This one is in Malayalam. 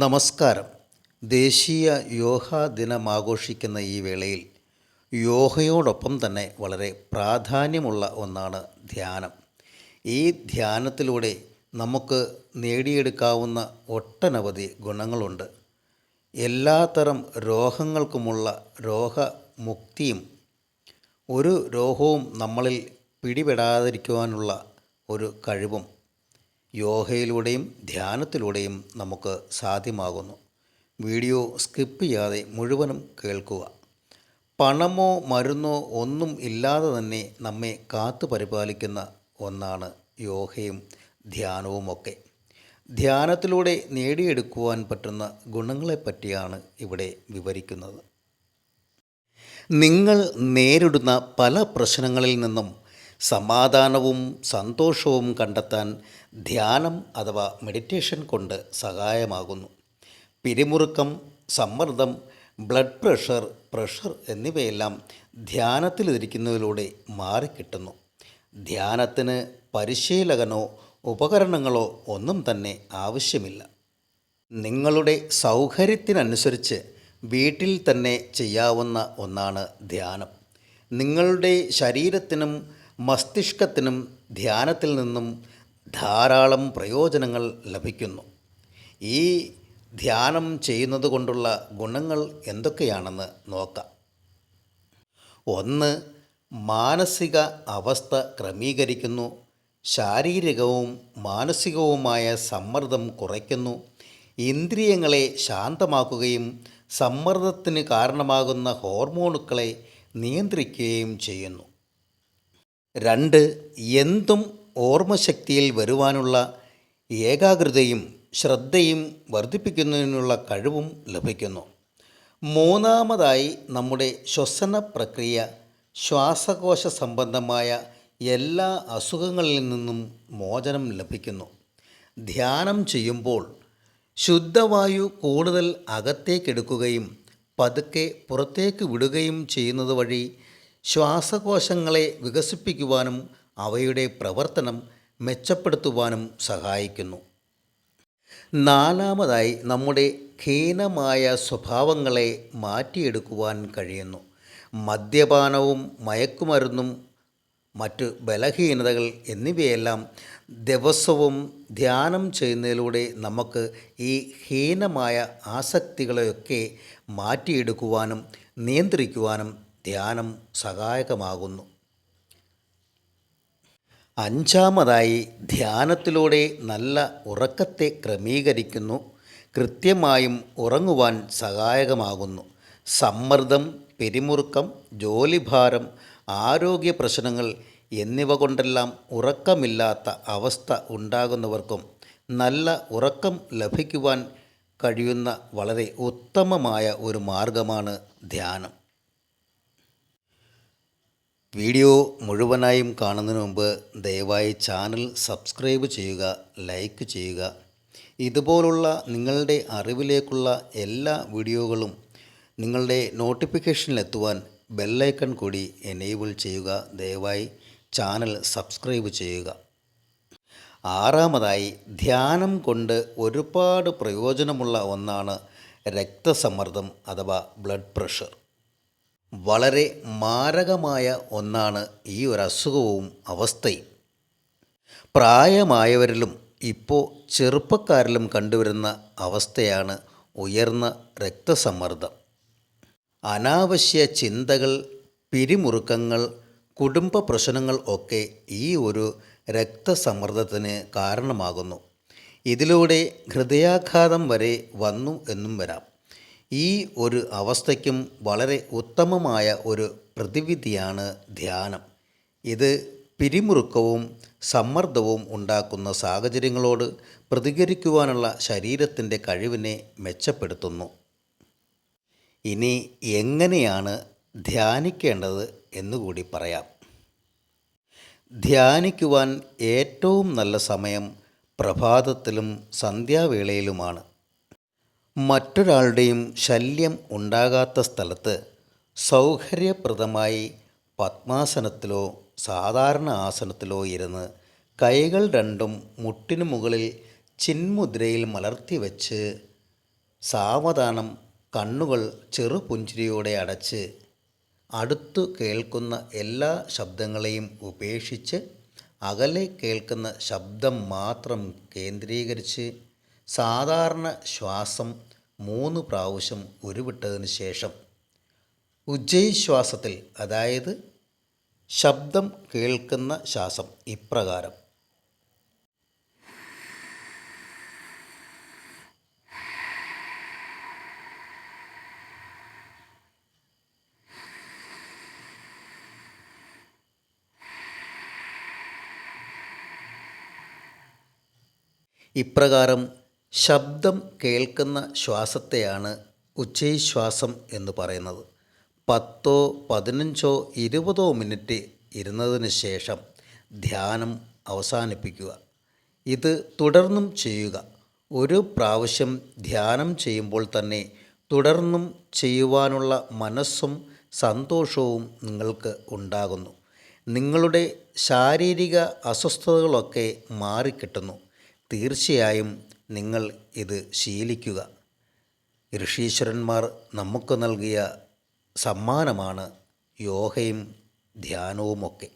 നമസ്കാരം. ദേശീയ യോഗാ ദിനം ആഘോഷിക്കുന്ന ഈ വേളയിൽ യോഗയോടൊപ്പം തന്നെ വളരെ പ്രാധാന്യമുള്ള ഒന്നാണ് ധ്യാനം. ഈ ധ്യാനത്തിലൂടെ നമുക്ക് നേടിയെടുക്കാവുന്ന ഒട്ടനവധി ഗുണങ്ങളുണ്ട്. എല്ലാത്തരം രോഗങ്ങൾക്കുമുള്ള രോഗമുക്തിയും ഒരു രോഗവും നമ്മളിൽ പിടിപെടാതിരിക്കുവാനുള്ള ഒരു കഴിവും യോഗയിലൂടെയും ധ്യാനത്തിലൂടെയും നമുക്ക് സാധ്യമാകുന്നു. വീഡിയോ സ്കിപ്പ് ചെയ്യാതെ മുഴുവനും കേൾക്കുക. പണമോ മരുന്നോ ഒന്നും ഇല്ലാതെ തന്നെ നമ്മെ കാത്തു പരിപാലിക്കുന്ന ഒന്നാണ് യോഗയും ധ്യാനവുമൊക്കെ. ധ്യാനത്തിലൂടെ നേടിയെടുക്കുവാൻ പറ്റുന്ന ഗുണങ്ങളെപ്പറ്റിയാണ് ഇവിടെ വിവരിക്കുന്നത്. നിങ്ങൾ നേരിടുന്ന പല പ്രശ്നങ്ങളിൽ നിന്നും സമാധാനവും സന്തോഷവും കണ്ടെത്താൻ ധ്യാനം അഥവാ മെഡിറ്റേഷൻ കൊണ്ട് സഹായമാകുന്നു. പിരിമുറുക്കം സമ്മർദ്ദം ബ്ലഡ് പ്രഷർ പ്രഷർ എന്നിവയെല്ലാം ധ്യാനത്തിലിരിക്കുന്നതിലൂടെ മാറിക്കിട്ടുന്നു. ധ്യാനത്തിന് പരിശീലകനോ ഉപകരണങ്ങളോ ഒന്നും തന്നെ ആവശ്യമില്ല. നിങ്ങളുടെ സൗകര്യത്തിനനുസരിച്ച് വീട്ടിൽ തന്നെ ചെയ്യാവുന്ന ഒന്നാണ് ധ്യാനം. നിങ്ങളുടെ ശരീരത്തിനും മസ്തിഷ്കത്തിനും ധ്യാനത്തിൽ നിന്നും ധാരാളം പ്രയോജനങ്ങൾ ലഭിക്കുന്നു. ഈ ധ്യാനം ചെയ്യുന്നത് കൊണ്ടുള്ള ഗുണങ്ങൾ എന്തൊക്കെയാണെന്ന് നോക്കാം. ഒന്ന് മാനസിക അവസ്ഥ ക്രമീകരിക്കുന്നു. ശാരീരികവും മാനസികവുമായ സമ്മർദ്ദം കുറയ്ക്കുന്നു. ഇന്ദ്രിയങ്ങളെ ശാന്തമാക്കുകയും സമ്മർദ്ദത്തിന് കാരണമാകുന്ന ഹോർമോണുകളെ നിയന്ത്രിക്കുകയും ചെയ്യുന്നു. രണ്ട് എന്തും ഓർമ്മശക്തിയിൽ വരുവാനുള്ള ഏകാഗ്രതയും ശ്രദ്ധയും വർദ്ധിപ്പിക്കുന്നതിനുള്ള കഴിവും ലഭിക്കുന്നു. മൂന്നാമതായി നമ്മുടെ ശ്വസന പ്രക്രിയ ശ്വാസകോശ സംബന്ധമായ എല്ലാ അസുഖങ്ങളിൽ നിന്നും മോചനം ലഭിക്കുന്നു. ധ്യാനം ചെയ്യുമ്പോൾ ശുദ്ധവായു കൂടുതൽ അകത്തേക്കെടുക്കുകയും പതുക്കെ പുറത്തേക്ക് വിടുകയും ചെയ്യുന്നത് വഴി ശ്വാസകോശങ്ങളെ വികസിപ്പിക്കുവാനും അവയുടെ പ്രവർത്തനം മെച്ചപ്പെടുത്തുവാനും സഹായിക്കുന്നു. നാലാമതായി നമ്മുടെ ഹീനമായ സ്വഭാവങ്ങളെ മാറ്റിയെടുക്കുവാൻ കഴിയുന്നു. മദ്യപാനവും മയക്കുമരുന്നും മറ്റ് ബലഹീനതകൾ എന്നിവയെല്ലാം ദിവസവും ധ്യാനം ചെയ്യുന്നതിലൂടെ നമുക്ക് ഈ ഹീനമായ ആസക്തികളെയൊക്കെ മാറ്റിയെടുക്കുവാനും നിയന്ത്രിക്കുവാനും ധ്യാനം സഹായകമാകുന്നു. അഞ്ചാമതായി ധ്യാനത്തിലൂടെ നല്ല ഉറക്കത്തെ ക്രമീകരിക്കുന്നു. കൃത്യമായും ഉറങ്ങുവാൻ സഹായകമാകുന്നു. സമ്മർദ്ദം പിരിമുറുക്കം ജോലിഭാരം ആരോഗ്യ പ്രശ്നങ്ങൾ എന്നിവ കൊണ്ടെല്ലാം ഉറക്കമില്ലാത്ത അവസ്ഥ ഉണ്ടാകുന്നവർക്കും നല്ല ഉറക്കം ലഭിക്കുവാൻ കഴിയുന്ന വളരെ ഉത്തമമായ ഒരു മാർഗമാണ് ധ്യാനം. വീഡിയോ മുഴുവനായും കാണുന്നതിന് മുമ്പ് ദയവായി ചാനൽ സബ്സ്ക്രൈബ് ചെയ്യുക ലൈക്ക് ചെയ്യുക. ഇതുപോലുള്ള നിങ്ങളുടെ അറിവിലേക്കുള്ള എല്ലാ വീഡിയോകളും നിങ്ങളുടെ നോട്ടിഫിക്കേഷനിലെത്തുവാൻ ബെല്ലൈക്കൺ കൂടി എനേബിൾ ചെയ്യുക. ദയവായി ചാനൽ സബ്സ്ക്രൈബ് ചെയ്യുക. ആറാമതായി ധ്യാനം കൊണ്ട് ഒരുപാട് പ്രയോജനമുള്ള ഒന്നാണ് രക്തസമ്മർദ്ദം അഥവാ ബ്ലഡ് പ്രഷർ. വളരെ മാരകമായ ഒന്നാണ് ഈ ഒരു അസുഖവും അവസ്ഥയും. പ്രായമായവരിലും ഇപ്പോൾ ചെറുപ്പക്കാരിലും കണ്ടുവരുന്ന അവസ്ഥയാണ് ഉയർന്ന രക്തസമ്മർദ്ദം. അനാവശ്യ ചിന്തകൾ പിരിമുറുക്കങ്ങൾ കുടുംബ പ്രശ്നങ്ങൾ ഒക്കെ ഈ ഒരു രക്തസമ്മർദ്ദത്തിന് കാരണമാകുന്നു. ഇതിലൂടെ ഹൃദയാഘാതം വരെ വന്നു എന്നും വരാം. ഈ ഒരു അവസ്ഥയ്ക്കും വളരെ ഉത്തമമായ ഒരു പ്രതിവിധിയാണ് ധ്യാനം. ഇത് പിരിമുറുക്കവും സമ്മർദ്ദവും ഉണ്ടാക്കുന്ന സാഹചര്യങ്ങളോട് പ്രതികരിക്കുവാനുള്ള ശരീരത്തിന്റെ കഴിവിനെ മെച്ചപ്പെടുത്തുന്നു. ഇനി എങ്ങനെയാണ് ധ്യാനിക്കേണ്ടത് എന്നുകൂടി പറയാം. ധ്യാനിക്കുവാൻ ഏറ്റവും നല്ല സമയം പ്രഭാതത്തിലും സന്ധ്യാവേളയിലുമാണ്. മറ്റൊരാളുടെയും ശല്യം ഉണ്ടാകാത്ത സ്ഥലത്ത് സൗകര്യപ്രദമായി പത്മാസനത്തിലോ സാധാരണ ആസനത്തിലോ ഇരുന്ന് കൈകൾ രണ്ടും മുട്ടിനു മുകളിൽ ചിന്മുദ്രയിൽ മലർത്തി വച്ച് സാവധാനം കണ്ണുകൾ ചെറുപുഞ്ചിരിയോടെ അടച്ച് അടുത്തു കേൾക്കുന്ന എല്ലാ ശബ്ദങ്ങളെയും ഉപേക്ഷിച്ച് അകലെ കേൾക്കുന്ന ശബ്ദം മാത്രം കേന്ദ്രീകരിച്ച് സാധാരണ ശ്വാസം മൂന്ന് പ്രാവശ്യം ഉരുവിട്ടതിന് ശേഷം ഉജ്ജയിശ്വാസത്തിൽ അതായത് ശബ്ദം കേൾക്കുന്ന ശ്വാസം ഇപ്രകാരം. ഇപ്രകാരം ശബ്ദം കേൾക്കുന്ന ശ്വാസത്തെയാണ് ഉച്ചൈശ്വാസം എന്ന് പറയുന്നത്. പത്തോ പതിനഞ്ചോ ഇരുപതോ മിനിറ്റ് ഇരുന്നതിന് ശേഷം ധ്യാനം അവസാനിപ്പിക്കുക. ഇത് തുടർന്നും ചെയ്യുക. ഒരു പ്രാവശ്യം ധ്യാനം ചെയ്യുമ്പോൾ തന്നെ തുടർന്നും ചെയ്യുവാനുള്ള മനസ്സും സന്തോഷവും നിങ്ങൾക്ക് ഉണ്ടാകുന്നു. നിങ്ങളുടെ ശാരീരിക അസ്വസ്ഥതകളൊക്കെ മാറിക്കിട്ടുന്നു. തീർച്ചയായും നിങ്ങൾ ഇത് ശീലിക്കുക. ഋഷീശ്വരന്മാർ നമുക്ക് നൽകിയ സമ്മാനമാണ് യോഗയും ധ്യാനവുമൊക്കെ.